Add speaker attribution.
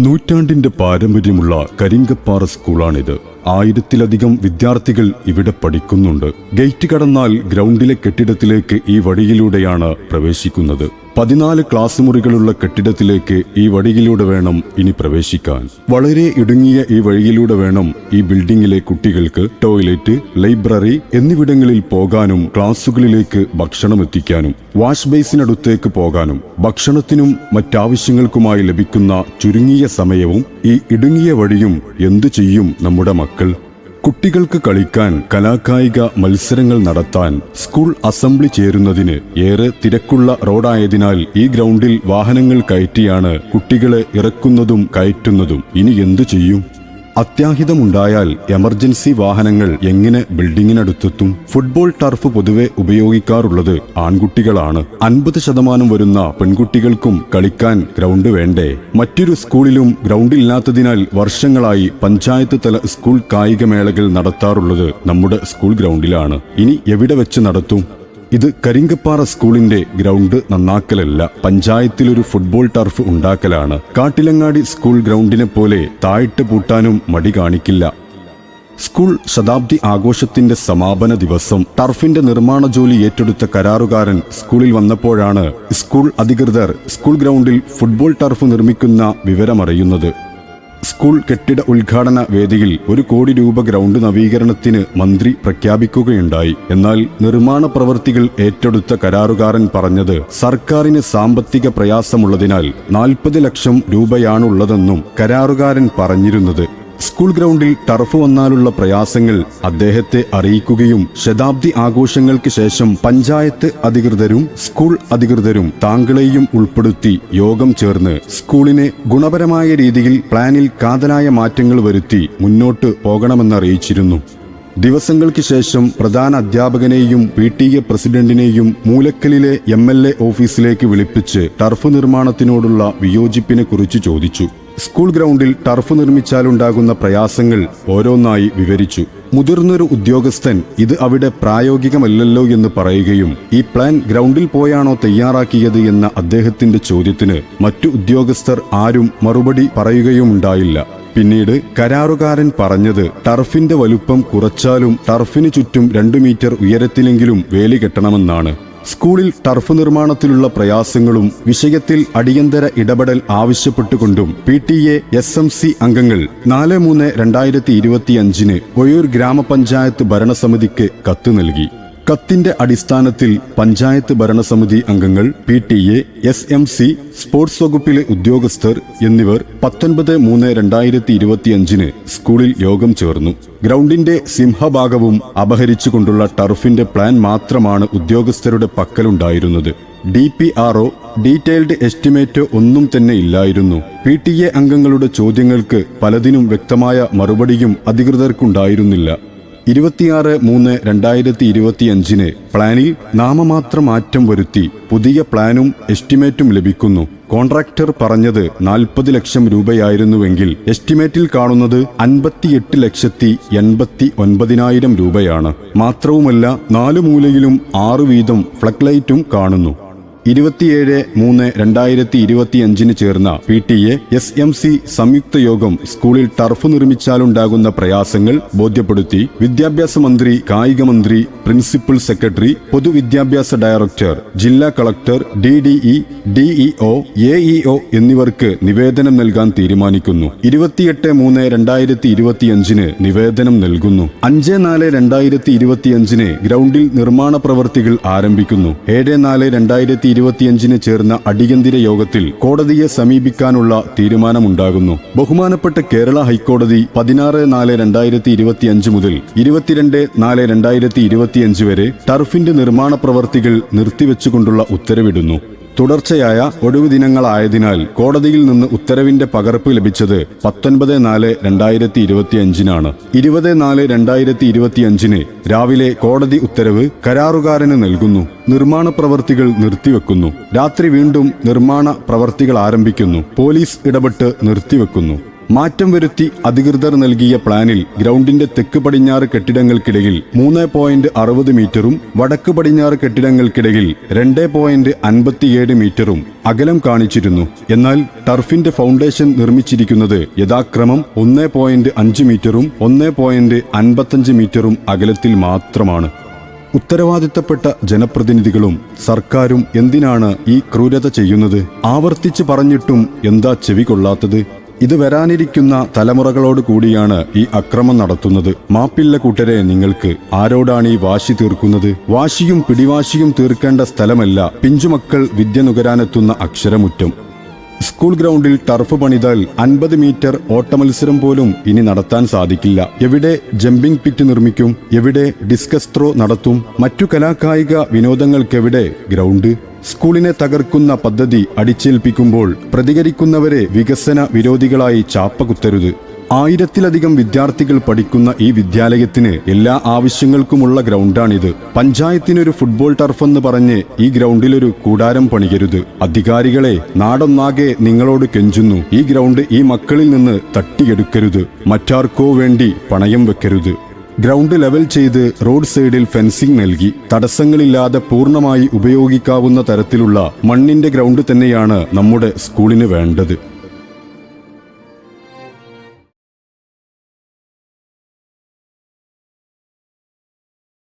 Speaker 1: നൂറ്റാണ്ടിന്റെ പാരമ്പര്യമുള്ള കരിങ്കപ്പാറ സ്കൂളാണിത്. ആയിരത്തിലധികം വിദ്യാർത്ഥികൾ ഇവിടെ പഠിക്കുന്നുണ്ട്. ഗേറ്റ് കടന്നാൽ ഗ്രൗണ്ടിലെ കെട്ടിടത്തിലേക്ക് ഈ വഴിയിലൂടെയാണ് പ്രവേശിക്കുന്നത്. പതിനാല് ക്ലാസ് മുറികളുള്ള കെട്ടിടത്തിലേക്ക് ഈ വഴിയിലൂടെ വേണം ഇനി പ്രവേശിക്കാൻ. വളരെ ഇടുങ്ങിയ ഈ വഴിയിലൂടെ വേണം ഈ ബിൽഡിംഗിലെ കുട്ടികൾക്ക് ടോയ്ലറ്റ് ലൈബ്രറി എന്നിവിടങ്ങളിൽ പോകാനും ക്ലാസ്സുകളിലേക്ക് ഭക്ഷണം എത്തിക്കാനും വാഷ് ബേസിനടുത്തേക്ക് പോകാനും ഭക്ഷണത്തിനും മറ്റാവശ്യങ്ങൾക്കുമായി ലഭിക്കുന്ന ചുരുങ്ങിയ സമയവും ഈ ഇടുങ്ങിയ വഴിയും എന്തു ചെയ്യും നമ്മുടെ മക്കൾ? കുട്ടികൾക്ക് കളിക്കാൻ കലാകായിക മത്സരങ്ങൾ നടത്താൻ സ്കൂൾ അസംബ്ലി ചേരുന്നതിന് ഏറെ തിരക്കുള്ള റോഡായതിനാൽ ഈ ഗ്രൗണ്ടിൽ വാഹനങ്ങൾ കയറ്റിയാണ് കുട്ടികളെ ഇറക്കുന്നതും കയറ്റുന്നതും. ഇനി എന്തു ചെയ്യും? അത്യാഹിതമുണ്ടായാൽ എമർജൻസി വാഹനങ്ങൾ എങ്ങനെ ബിൽഡിങ്ങിനടുത്തെത്തും? ഫുട്ബോൾ ടർഫ് പൊതുവെ ഉപയോഗിക്കാറുള്ളത് ആൺകുട്ടികളാണ്. അൻപത് ശതമാനം വരുന്ന പെൺകുട്ടികൾക്കും കളിക്കാൻ ഗ്രൗണ്ട് വേണ്ടേ? മറ്റൊരു സ്കൂളിലും ഗ്രൗണ്ട് ഇല്ലാത്തതിനാൽ വർഷങ്ങളായി പഞ്ചായത്ത് തല സ്കൂൾ കായികമേളകൾ നടത്താറുള്ളത് നമ്മുടെ സ്കൂൾ ഗ്രൗണ്ടിലാണ് ഇനി എവിടെ വെച്ച് നടത്തും? ഇത് കരിങ്കപ്പാറ സ്കൂളിന്റെ ഗ്രൗണ്ട് നന്നാക്കലല്ല. പഞ്ചായത്തിലൊരു ഫുട്ബോൾ ടർഫ് ഉണ്ടാക്കലാണ്. കാട്ടിലങ്ങാടി സ്കൂൾ ഗ്രൗണ്ടിനെ പോലെ താഴിട്ട് പൂട്ടാനും മടി കാണിക്കില്ല. സ്കൂൾ ശതാബ്ദി ആഘോഷത്തിന്റെ സമാപന ദിവസം. ടർഫിന്റെ നിർമ്മാണ ജോലി ഏറ്റെടുത്ത കരാറുകാരൻ സ്കൂളിൽ വന്നപ്പോഴാണ് സ്കൂൾ അധികൃതർ സ്കൂൾ ഗ്രൗണ്ടിൽ ഫുട്ബോൾ ടർഫ് നിർമ്മിക്കുന്ന വിവരമറിയുന്നത്. സ്കൂൾ കെട്ടിട ഉദ്ഘാടന വേദിയിൽ ഒരു കോടി രൂപ ഗ്രൗണ്ട് നവീകരണത്തിന് മന്ത്രി പ്രഖ്യാപിക്കുകയുണ്ടായി. എന്നാൽ നിർമ്മാണ പ്രവൃത്തികൾ ഏറ്റെടുത്ത കരാറുകാരൻ പറഞ്ഞത് സർക്കാരിന് സാമ്പത്തിക പ്രയാസമുള്ളതിനാൽ നാൽപ്പത് ലക്ഷം രൂപയാണുള്ളതെന്നും കരാറുകാരൻ പറഞ്ഞിരുന്നത്. സ്കൂൾ ഗ്രൗണ്ടിൽ ടർഫ് വന്നാലുള്ള പ്രയാസങ്ങൾ അദ്ദേഹത്തെ അറിയിക്കുകയും ശതാബ്ദി ആഘോഷങ്ങൾക്ക് ശേഷം പഞ്ചായത്ത് അധികൃതരും സ്കൂൾ അധികൃതരും താങ്കളെയും ഉൾപ്പെടുത്തി യോഗം ചേർന്ന് സ്കൂളിനെ ഗുണപരമായ രീതിയിൽ പ്ലാനിൽ കാതലായ മാറ്റങ്ങൾ വരുത്തി മുന്നോട്ട് പോകണമെന്നറിയിച്ചിരുന്നു. ദിവസങ്ങൾക്ക് ശേഷം പ്രധാന അധ്യാപകനെയും പി ടി എ പ്രസിഡന്റിനെയും മൂലക്കലിലെ എം എൽ എ ഓഫീസിലേക്ക് വിളിപ്പിച്ച് ടർഫ് നിർമ്മാണത്തിനോടുള്ള വിയോജിപ്പിനെ കുറിച്ച് ചോദിച്ചു. സ്കൂൾ ഗ്രൗണ്ടിൽ ടർഫ് നിർമ്മിച്ചാലുണ്ടാകുന്ന പ്രയാസങ്ങൾ ഓരോന്നായി വിവരിച്ചു. മുതിർന്നൊരു ഉദ്യോഗസ്ഥൻ ഇത് അവിടെ പ്രായോഗികമല്ലല്ലോ എന്ന് പറയുകയും ഈ പ്ലാൻ ഗ്രൗണ്ടിൽ പോയാണോ തയ്യാറാക്കിയത് എന്ന അദ്ദേഹത്തിന്റെ ചോദ്യത്തിന് മറ്റു ഉദ്യോഗസ്ഥർ ആരും മറുപടി പറയുകയുമുണ്ടായില്ല. പിന്നീട് കരാറുകാരൻ പറഞ്ഞത് ടർഫിന്റെ വലുപ്പം കുറച്ചാലും ടർഫിന് ചുറ്റും രണ്ടു മീറ്റർ ഉയരത്തിലെങ്കിലും വേലി കെട്ടണമെന്നാണ്. സ്കൂളിൽ ടർഫ് നിർമ്മാണത്തിലുള്ള പ്രയാസങ്ങളും വിഷയത്തിൽ അടിയന്തര ഇടപെടൽ ആവശ്യപ്പെട്ടുകൊണ്ടും P T A S M C അംഗങ്ങൾ നാല് മൂന്ന് രണ്ടായിരത്തി ഇരുപത്തിയഞ്ചിന് ഒയൂർ ഗ്രാമപഞ്ചായത്ത് ഭരണസമിതിക്ക് കത്ത് നൽകി. കത്തിന്റെ അടിസ്ഥാനത്തിൽ പഞ്ചായത്ത് ഭരണസമിതി അംഗങ്ങൾ P T A S M C sports വകുപ്പിലെ ഉദ്യോഗസ്ഥർ എന്നിവർ പത്തൊൻപത് മൂന്ന് രണ്ടായിരത്തി ഇരുപത്തിയഞ്ചിന് സ്കൂളിൽ യോഗം ചേർന്നു. ഗ്രൗണ്ടിന്റെ സിംഹഭാഗവും അപഹരിച്ചുകൊണ്ടുള്ള ടർഫിന്റെ പ്ലാൻ മാത്രമാണ് ഉദ്യോഗസ്ഥരുടെ പക്കലുണ്ടായിരുന്നത്. D P R detailed estimate ഒന്നും തന്നെ ഇല്ലായിരുന്നു. പി ടി എ അംഗങ്ങളുടെ ചോദ്യങ്ങൾക്ക് പലതിനും വ്യക്തമായ മറുപടിയും അധികൃതർക്കുണ്ടായിരുന്നില്ല. ഇരുപത്തിയാറ് മൂന്ന് രണ്ടായിരത്തി ഇരുപത്തിയഞ്ചിന് പ്ലാനിൽ നാമമാത്ര മാറ്റം വരുത്തി പുതിയ പ്ലാനും എസ്റ്റിമേറ്റും ലഭിക്കുന്നു. കോൺട്രാക്ടർ പറഞ്ഞത് നാൽപ്പത് ലക്ഷം രൂപയായിരുന്നുവെങ്കിൽ എസ്റ്റിമേറ്റിൽ കാണുന്നത് അൻപത്തിയെട്ട് ലക്ഷത്തി എൺപത്തി ഒൻപതിനായിരം രൂപയാണ്. മാത്രവുമല്ല നാലു മൂലയിലും ആറു വീതം ഫ്ലഗ് ലൈറ്റും കാണുന്നു. ഇരുപത്തിയേഴ് മൂന്ന് രണ്ടായിരത്തി ഇരുപത്തിയഞ്ചിന് ചേർന്ന P T A S M C സംയുക്ത യോഗം സ്കൂളിൽ ടർഫ് നിർമ്മിച്ചാലുണ്ടാകുന്ന പ്രയാസങ്ങൾ ബോധ്യപ്പെടുത്തി വിദ്യാഭ്യാസ മന്ത്രി കായിക മന്ത്രി പ്രിൻസിപ്പൽ സെക്രട്ടറി പൊതുവിദ്യാഭ്യാസ ഡയറക്ടർ ജില്ലാ collector D D E DEO AEO എന്നിവർക്ക് നിവേദനം നൽകാൻ തീരുമാനിക്കുന്നു. ഇരുപത്തിയെട്ട് മൂന്ന് രണ്ടായിരത്തി ഇരുപത്തിയഞ്ചിന് നിവേദനം നൽകുന്നു. അഞ്ച് നാല് രണ്ടായിരത്തി ഇരുപത്തിയഞ്ചിന് ഗ്രൗണ്ടിൽ നിർമ്മാണ പ്രവൃത്തികൾ ആരംഭിക്കുന്നു. ഏഴ് നാല് രണ്ടായിരത്തി ഇരുപത്തിയഞ്ചിന് ചേർന്ന അടിയന്തര യോഗത്തിൽ കോടതിയെ സമീപിക്കാനുള്ള തീരുമാനമുണ്ടാകുന്നു. ബഹുമാനപ്പെട്ട കേരള ഹൈക്കോടതി പതിനാറ് നാല് രണ്ടായിരത്തി ഇരുപത്തിയഞ്ച് മുതൽ ഇരുപത്തിരണ്ട് നാല് രണ്ടായിരത്തി ഇരുപത്തിയഞ്ച് വരെ ടർഫിന്റെ നിർമ്മാണ പ്രവർത്തികൾ നിർത്തിവെച്ചുകൊണ്ടുള്ള ഉത്തരവിടുന്നു. തുടർച്ചയായ ഒഴിവ് ദിനങ്ങളായതിനാൽ കോടതിയിൽ നിന്ന് ഉത്തരവിന്റെ പകർപ്പ് ലഭിച്ചത് പത്തൊൻപത് നാല് രണ്ടായിരത്തി ഇരുപത്തിയഞ്ചിനാണ് ഇരുപത് നാല് രണ്ടായിരത്തി ഇരുപത്തിയഞ്ചിന് രാവിലെ കോടതി ഉത്തരവ് കരാറുകാരന് നൽകുന്നു. നിർമ്മാണ പ്രവർത്തികൾ നിർത്തിവെക്കുന്നു. രാത്രി വീണ്ടും നിർമ്മാണ പ്രവർത്തികൾ ആരംഭിക്കുന്നു. പോലീസ് ഇടപെട്ട് നിർത്തിവെക്കുന്നു. മാറ്റം വരുത്തി അധികൃതർ നൽകിയ പ്ലാനിൽ ഗ്രൗണ്ടിന്റെ തെക്ക് പടിഞ്ഞാറ് കെട്ടിടങ്ങൾക്കിടയിൽ മൂന്ന് പോയിന്റ് അറുപത് മീറ്ററും വടക്ക് പടിഞ്ഞാറ് കെട്ടിടങ്ങൾക്കിടയിൽ രണ്ട് പോയിന്റ് അൻപത്തിയേഴ് മീറ്ററും അകലം കാണിച്ചിരുന്നു. എന്നാൽ ടർഫിന്റെ ഫൗണ്ടേഷൻ നിർമ്മിച്ചിരിക്കുന്നത് യഥാക്രമം ഒന്ന് പോയിന്റ് അഞ്ച് മീറ്ററും ഒന്ന് പോയിന്റ് അൻപത്തഞ്ച് മീറ്ററും അകലത്തിൽ മാത്രമാണ്. ഉത്തരവാദിത്തപ്പെട്ട ജനപ്രതിനിധികളും സർക്കാരും എന്തിനാണ് ഈ ക്രൂരത ചെയ്യുന്നത്? ആവർത്തിച്ച് പറഞ്ഞിട്ടും എന്താ ചെവി കൊള്ളാത്തത്? ഇത് വരാനിരിക്കുന്ന തലമുറകളോട് കൂടിയാണ് ഈ അക്രമം നടത്തുന്നത്. മാപ്പില്ല കൂട്ടരെ നിങ്ങൾക്ക് ആരോടാണ് ഈ വാശി തീർക്കുന്നത്? വാശിയും പിടിവാശിയും തീർക്കേണ്ട സ്ഥലമല്ല പിഞ്ചുമക്കൾ വിദ്യ നുകരാനെത്തുന്ന അക്ഷരമുറ്റം. സ്കൂൾ ഗ്രൗണ്ടിൽ ടർഫ് പണിതാൽ അൻപത് മീറ്റർ ഓട്ടമത്സരം പോലും ഇനി നടത്താൻ സാധിക്കില്ല. എവിടെ ജമ്പിംഗ് പിറ്റ് നിർമ്മിക്കും? എവിടെ ഡിസ്കസ് ത്രോ നടത്തും? മറ്റു കലാകായിക വിനോദങ്ങൾക്കെവിടെ ഗ്രൗണ്ട്? സ്കൂളിനെ തകർക്കുന്ന പദ്ധതി അടിച്ചേൽപ്പിക്കുമ്പോൾ പ്രതികരിക്കുന്നവരെ വികസന വിരോധികളായി ചാപ്പകുത്തരുത്. ആയിരത്തിലധികം വിദ്യാർത്ഥികൾ പഠിക്കുന്ന ഈ വിദ്യാലയത്തിന് എല്ലാ ആവശ്യങ്ങൾക്കുമുള്ള ഗ്രൗണ്ടാണിത്. പഞ്ചായത്തിനൊരു ഫുട്ബോൾ ടർഫെന്ന് പറഞ്ഞ് ഈ ഗ്രൗണ്ടിലൊരു കൂടാരം പണിയരുത്. അധികാരികളെ നാടൊന്നാകെ നിങ്ങളോട് കെഞ്ചുന്നു. ഈ ഗ്രൗണ്ട് ഈ മക്കളിൽ നിന്ന് തട്ടിയെടുക്കരുത്. മറ്റാർക്കോ വേണ്ടി പണയം വെക്കരുത്. ഗ്രൗണ്ട് ലെവൽ ചെയ്ത് റോഡ് സൈഡിൽ ഫെൻസിംഗ് നൽകി. തടസ്സങ്ങളില്ലാതെ പൂർണമായി ഉപയോഗിക്കാവുന്ന തരത്തിലുള്ള മണ്ണിന്റെ ഗ്രൗണ്ട് തന്നെയാണ് നമ്മുടെ സ്കൂളിന് വേണ്ടത്.